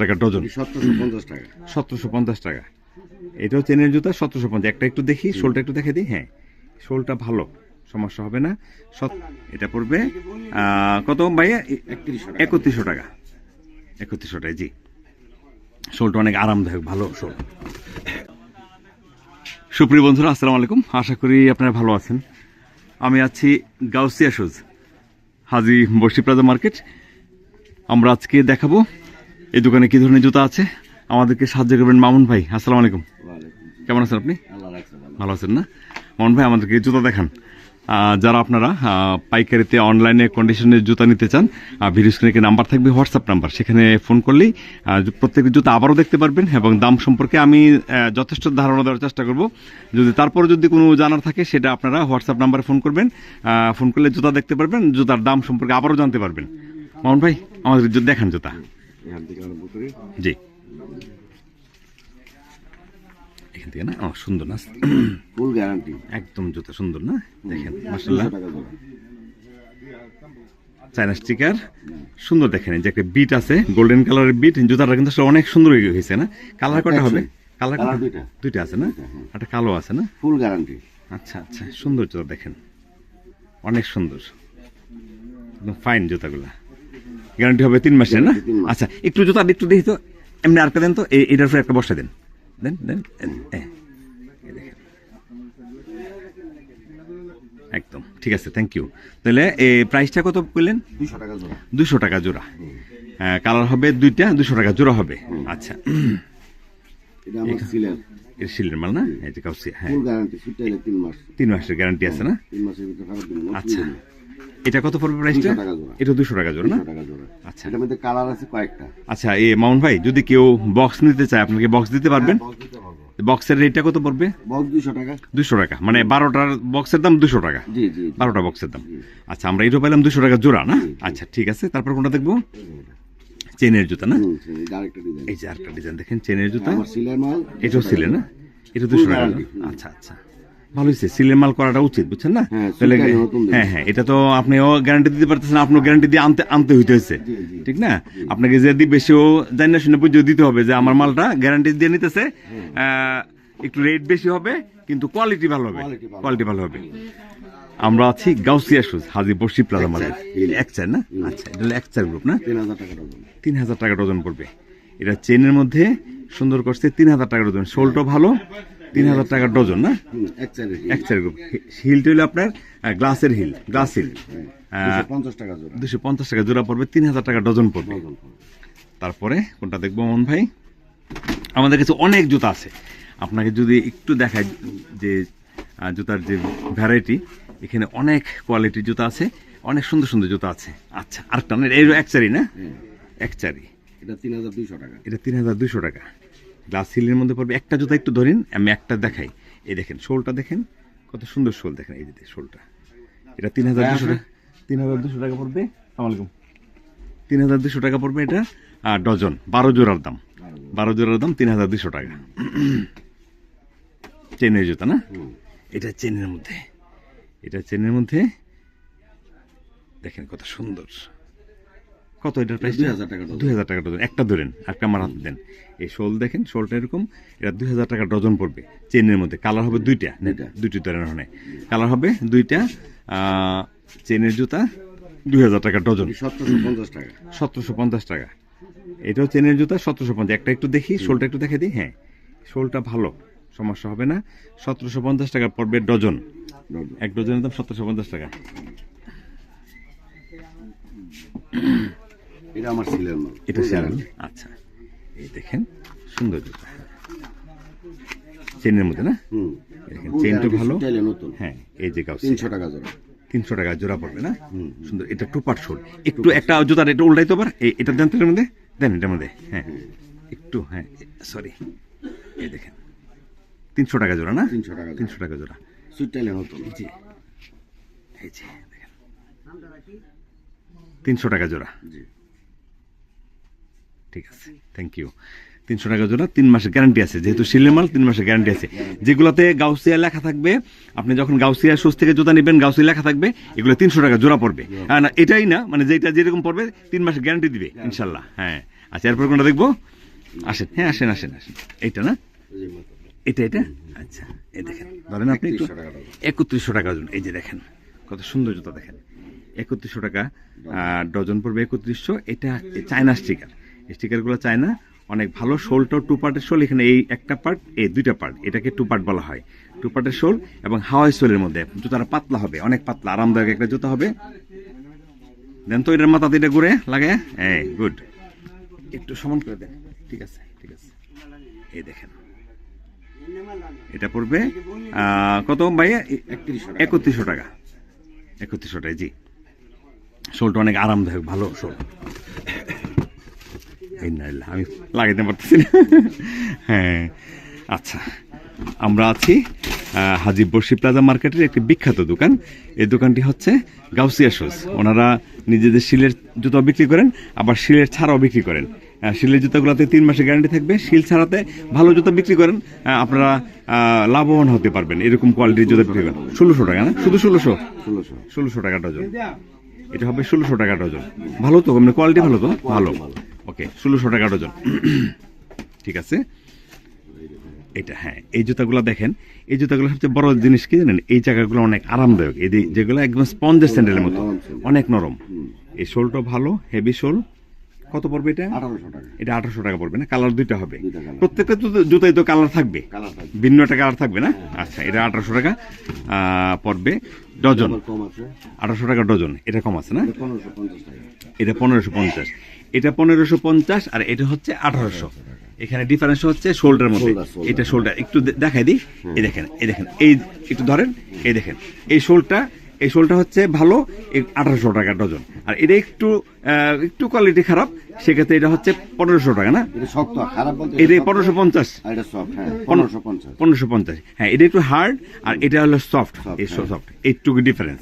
টাকা ডজন। সতেরোশো পঞ্চাশ টাকা। সতেরোশো পঞ্চাশ টাকা। এটাও চেনের জুতা সতেরোশো পঞ্চাশ। একটা একটু দেখি শোলটা একটু দেখে দিই। হ্যাঁ শোলটা ভালো সমস্যা হবে না। এটা পড়বে কত ভাইয়া? একত্রিশশো টাকা। একত্রিশশো টাকা। জি। শোলটা অনেক আরামদায়ক ভালো শোল। সুপ্রিয় বন্ধুরা আসসালামু আলাইকুম। আশা করি আপনারা ভালো আছেন। আমি আছি গাউসিয়া শুজ হাজি বসি প্লাজা মার্কেট। আমরা আজকে দেখাবো এই দোকানে কি ধরনের জুতা আছে? আমাদেরকে সাহায্য করবেন মামুন ভাই। আসসালামু আলাইকুম। কেমন আছেন আপনি? ভালো। ভালো আছেন না? মোহন ভাই আমাদেরকে জুতা দেখান। যারা আপনারা পাইকারিতে অনলাইনে কন্ডিশনের জুতা নিতে চান ভিডিও স্ক্রিনে নাম্বার থাকবে হোয়াটসঅ্যাপ নাম্বার। সেখানে ফোন করলেই প্রত্যেক জুতা আবারও দেখতে পারবেন এবং দাম সম্পর্কে আমি যথেষ্ট ধারণা দেওয়ার চেষ্টা করব। যদি তারপর যদি কোনো জানার থাকে সেটা আপনারা হোয়াটসঅ্যাপ নাম্বারে ফোন করবেন। ফোন করলে জুতা দেখতে পারবেন জুতার দাম সম্পর্কে আবারও জানতে পারবেন। মোহন ভাই আমাদের দেখান জুতা। জি। এখান থেকে না? ও সুন্দর না? ফুল গ্যারান্টি একদম জুতা সুন্দর না? দেখেন মাসাল্লাহ চাইনা স্টিকার। সুন্দর দেখেন যে একটা বিট আছে গোল্ডেন কালারের বিট জুতাটা কিন্তু অনেক সুন্দর হয়েছে না? কালার কটা হবে? কালার কালার দুইটা। দুইটা আছে না? একটা কালো আছে না? ফুল গ্যারান্টি আচ্ছা আচ্ছা সুন্দর জুতা দেখেন। অনেক সুন্দর। ফাইন জুতাগুলা। গ্যারান্টি হবে তিন মাসের না? আচ্ছা একটু জুতা একটু দেখি তো। এমনি আরেকটা দেন তো? এটার উপরে একটা বসা দেন। দেন দেন। একদম ঠিক আছে থ্যাংক ইউ তাহলে এই প্রাইসটা কত বললেন দুশো টাকা জোড়া। দুশো টাকা জোড়া। কালার হবে দুইটা দুশো টাকা জোড়া হবে। আচ্ছা। এটা সিলের। মাল না? যে কাউসি হ্যাঁ। তিন মাসের গ্যারান্টি আছে না? আচ্ছা। এটা কত পড়বে প্রাইসটা 200 টাকা জোড়া। এটা দুশো টাকা জোড়া না? আচ্ছা। এটার মধ্যে কালার আছে কয়েকটা। আচ্ছা এ মাউন ভাই যদি কেউ বক্স নিতে চায় আপনাকে বক্স দিতে পারবেন? বক্স দিতে পারব। বক্সের রেটটা কত পড়বে? বক্স দুশো টাকা। দুশো টাকা। মানে বারোটার বক্সের দাম দুশো টাকা। জি জি বারোটা বক্সের দাম। আচ্ছা আমরা এটাও পাইলাম দুশো টাকা জোড়া না? আচ্ছা ঠিক আছে। তারপর কোনটা দেখব? চেনের জুতা না? এটা এই যে আরেকটা ডিজাইন দেখেন চেনের জুতা। এটাও সিলে না? এটা দুশো টাকা। আচ্ছা আচ্ছা। ভালো হয়েছে সিলের মাল করাটা উচিত বুঝছেন না? হ্যাঁ, তাহলে। হ্যাঁ হ্যাঁ এটা তো আপনিও গ্যারান্টি দিতে পারতেছেন আপনিও গ্যারান্টি দিয়ে আনতে আনতে হইতে হয়েছে। ঠিক না? আপনাকে যে দিবে সেও জানি না শুনে বুঝে দিতে হবে যে আমার মালটা গ্যারান্টি দিয়ে নিতেছে একটু রেট বেশি হবে কিন্তু কোয়ালিটি ভালো হবে। কোয়ালিটি ভালো। হবে। আমরা আছি গাউসিয়া শুজ হাজি বসি প্লাজা মার্কেট এক চার না? আচ্ছা এটা হলো এক চার গ্রুপ না? তিন হাজার টাকা ডজন ডজন পড়বে। এটা চেনের মধ্যে সুন্দর করছে তিন হাজার টাকা ডজন শোলটা ভালো তিন হাজার টাকা ডজন না? হুম, এক চারের চার গ্রুপ হিলটা হলো আপনার গ্লাসের হিল গ্লাস হিল। দুশো পঞ্চাশ টাকা জোড়া। দুশো পঞ্চাশ টাকা জোড়া পড়বে তিন হাজার টাকা ডজন পড়বে। তারপরে কোনটা দেখব মন ভাই? আমাদের কাছে অনেক জুতা আছে। আপনাকে যদি একটু দেখায় যে জুতার যে ভ্যারাইটি এখানে অনেক কোয়ালিটির জুতা আছে অনেক সুন্দর সুন্দর জুতা আছে। আচ্ছা আরেকটা এই এক চারি না? হ্যাঁ, এক চারি। এটা তিন হাজার দুইশো টাকা। এটা তিন হাজার দুশো টাকা। গ্লাস হিলের মধ্যে পড়বে। একটা জুতা একটু ধরিন, আমি একটা দেখাই। এই দেখেন, শোলটা দেখেন, কত সুন্দর শোল দেখেন, এই যে শোলটা। এটা তিন হাজার দুশো টাকা তিন হাজার দুশো টাকা পড়বে সালামালাইকুম তিন হাজার দুশো টাকা পড়বে এটা আর ডজন, বারো জোড়ার দাম। বারো জোড়ার দাম তিন হাজার দুশো টাকা। চেনের জুতা না? এটা চেনের মধ্যে। এটা চেনের মধ্যে, দেখেন কত সুন্দর। কত এটার প্রাইস 2000 টাকা ডজন। দুই হাজার টাকা ডজন একটা ধরেন একটা আমার হাতে দেন। এই শোল দেখেন শোলটা এরকম এটা দুই হাজার টাকা ডজন পড়বে চেনের মধ্যে। কালার হবে দুইটা দুইটা। দুইটি ধরেন ওখানে কালার হবে দুইটা চেনের জুতা দুই হাজার টাকা ডজন সতেরোশো পঞ্চাশ টাকা। সতেরোশো পঞ্চাশ টাকা। এটাও চেনের জুতা সতেরোশো পঞ্চাশ। একটা একটু দেখি শোলটা একটু দেখে দিই। হ্যাঁ শোলটা ভালো সমস্যা হবে না। সতেরোশো পঞ্চাশ টাকা পড়বে ডজন ডজন এক ডজনের দাম সতেরোশো পঞ্চাশ টাকা। এটা আমার সিলের মাল এটা শেয়ার আচ্ছা। এই দেখেন সুন্দর জুতা চেনের মধ্যে না? দেখেন চেনটা ভালো। নতুন। হ্যাঁ এই যে গাউসি। তিনশো টাকা জোড়া। তিনশো টাকা জোড়া পড়বে না? সুন্দর এটা টু পার্ট শোল একটু একটা জুতার এটা উল্টাই তো আবার। এটা দেন তো এটার মধ্যে? দেন এটার মধ্যে হ্যাঁ। একটু হ্যাঁ সরি এই দেখেন তিনশো টাকা জোড়া না? তিনশো টাকা তিনশো টাকা জোড়া। সুটাইলে নতুন। জি এই যে দেখেন। তিনশো টাকা জোড়া। জি। ঠিক আছে থ্যাংক ইউ তিনশো টাকার জোড়া তিন মাসের গ্যারান্টি আছে যেহেতু শিলের মাল তিন মাসের গ্যারান্টি আছে। যেগুলোতে গাউসিয়া লেখা থাকবে আপনি যখন গাউসিয়া সোস থেকে জুতা নেবেন গাউসিয়া লেখা থাকবে এগুলো তিনশো টাকা জোড়া পড়বে। আর না এটাই না মানে যেটা যেরকম পড়বে তিন মাসের গ্যারান্টি দিবে ইনশাল্লাহ হ্যাঁ। আচ্ছা এরপর কোনটা দেখব? আসেন হ্যাঁ আসেন আসেন আসেন। এইটা না? এটা এটা? আচ্ছা এই দেখেন ধরেন আপনি একটু 3100 টাকা দাম। একত্রিশশো টাকা ওজন এই যে দেখেন কত সুন্দর জুতা দেখেন। একত্রিশশো টাকা ডজন পড়বে একত্রিশশো এটা চায়না স্টিকার। স্টিকারগুলো চায় না। অনেক ভালো শোলটাও টু পার্টের শোল, এখানে এই একটা পার্ট এই দুইটা পার্ট এটাকে টু পার্ট বলা হয়। টু পার্টের শোল এবং হাওয়াই শোলের মধ্যে। জুতাটা পাতলা হবে, অনেক পাতলা, আরামদায়ক একটা জুতা হবে। দেন তো এটার মাথা এটা ঘুরে লাগে। হ্যাঁ গুড একটু সমান করে দেন। ঠিক আছে ঠিক আছে। এই দেখেন। এটা পড়বে কত ভাইয়া? একত্রিশশো টাকা। একত্রিশশো টাকা জি। শোলটা অনেক আরামদায়ক, ভালো শোল। আমি লাগাইতে পারতেছি না। হ্যাঁ আচ্ছা আমরা আছি হাজি বর্ষি প্লাজা মার্কেটের একটি বিখ্যাত দোকান। এই দোকানটি হচ্ছে গাউসিয়া শুজ। ওনারা নিজেদের শিলের জুতো বিক্রি করেন আবার শিলের ছাড়াও বিক্রি করেন। শিলের জুতাগুলোতে তিন মাসের গ্যারান্টি থাকবে শিল ছাড়াতে ভালো জুতো বিক্রি করেন আপনারা লাভবান হতে পারবেন এরকম কোয়ালিটির জুতো বিক্রি করেন। ষোলোশো টাকা না? শুধু ষোলোশো? ষোলোশো। ষোলোশো টাকা ডজন। এটা হবে ষোলোশো টাকা ডজন। ভালো তো? মানে কোয়ালিটি ভালো তো? ভালো। ওকে ষোলোশো টাকা ডজন। ঠিক আছে? এটা হ্যাঁ এই জুতাগুলো দেখেন, এই জুতাগুলো সবচেয়ে বড় জিনিস কি জানেন? এই জায়গাগুলো অনেক আরামদায়ক। এই যেগুলো একদম স্পঞ্জের স্যান্ডেলের মতো, অনেক নরম। এই শোলটা ভালো হেভি শোল। কত পড়বে এটা? আঠারোশো টাকা। এটা আঠারোশো টাকা পড়বে না? কালার দুইটা হবে। প্রত্যেকটা জুতো- জুতাই তো কালার থাকবে। ভিন্ন একটা কালার থাকবে না? আচ্ছা এটা আঠারোশো টাকা পড়বে ডজন। আঠারোশো টাকা ডজন। এটা কম আছে না? এটা পনেরোশো পঞ্চাশ এটা পনেরোশো পঞ্চাশ। আর এটা হচ্ছে আঠারোশো। এখানে ডিফারেন্স হচ্ছে শোল্ডার মধ্যে। এটা শোল্ডার একটু দেখাই দিই। এই দেখেন এই দেখেন। এই একটু ধরেন। এই দেখেন। এই শোলটা এই শোলটা হচ্ছে ভালো আঠারোশো টাকা ডজন। আর এটা একটু একটু কোয়ালিটি খারাপ সেক্ষেত্রে এটা হচ্ছে পনেরোশো টাকা না? এটা পনেরোশো পঞ্চাশ। হ্যাঁ পনেরোশো পঞ্চাশ। হ্যাঁ এটা একটু হার্ড আর এটা হলো সফট সফট এইটুকু ডিফারেন্স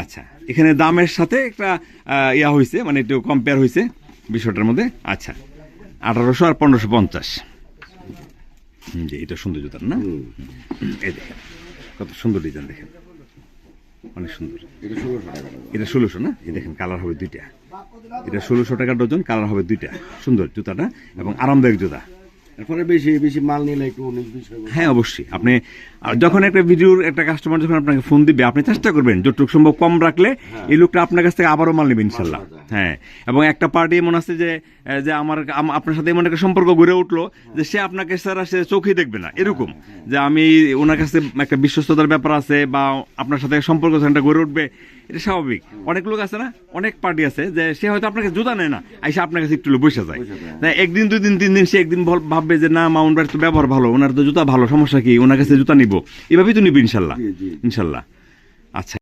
আচ্ছা এখানে দামের সাথে একটা ইয়া হয়েছে মানে একটু কম্পেয়ার হয়েছে বিষয়টার মধ্যে। আচ্ছা আঠারোশো আর পনেরোশো পঞ্চাশ। জি এটা সুন্দর জুতার না? এই দেখেন কত সুন্দর ডিজাইন দেখেন। অনেক সুন্দর। এটা ষোলোশো না? এই দেখেন কালার হবে দুইটা। এটা ষোলোশো টাকা ডজন কালার হবে দুইটা। সুন্দর জুতাটা এবং আরামদায়ক জুতা। এরপরে বেশি বেশি মাল নিলে একটু হ্যাঁ অবশ্যই। আপনি যখন একটা ভিডিওর একটা কাস্টমার যখন আপনাকে ফোন দিবে আপনি চেষ্টা করবেন যতটুকু সম্ভব কম রাখলে এই লোকটা আপনার কাছ থেকে আবারও মাল নেবে ইনশাল্লাহ। হ্যাঁ এবং একটা পার্টি এমন আছে যে যে আমার আপনার সাথে এমন একটা সম্পর্ক গড়ে উঠল যে সে আপনাকে সারা সে চোখেই দেখবে না এরকম। যে আমি ওনার কাছে একটা বিশ্বস্ততার ব্যাপার আছে বা আপনার সাথে সম্পর্ক একটা গড়ে উঠবে এটা স্বাভাবিক। অনেক লোক আছে না অনেক পার্টি আছে যে সে হয়তো আপনাকে জুতা নেয় না আইসা আপনার কাছে একটু বসে যায়। একদিন দুই দিন তিন দিন সে একদিন ভাববে যে না মাউন্ট তো ব্যবহার ভালো ওনার তো জুতা ভালো সমস্যা কি? ওনার কাছে জুতা নিব। এভাবেই তো নিবি ইনশাল্লাহ। ইনশাল্লাহ। আচ্ছা।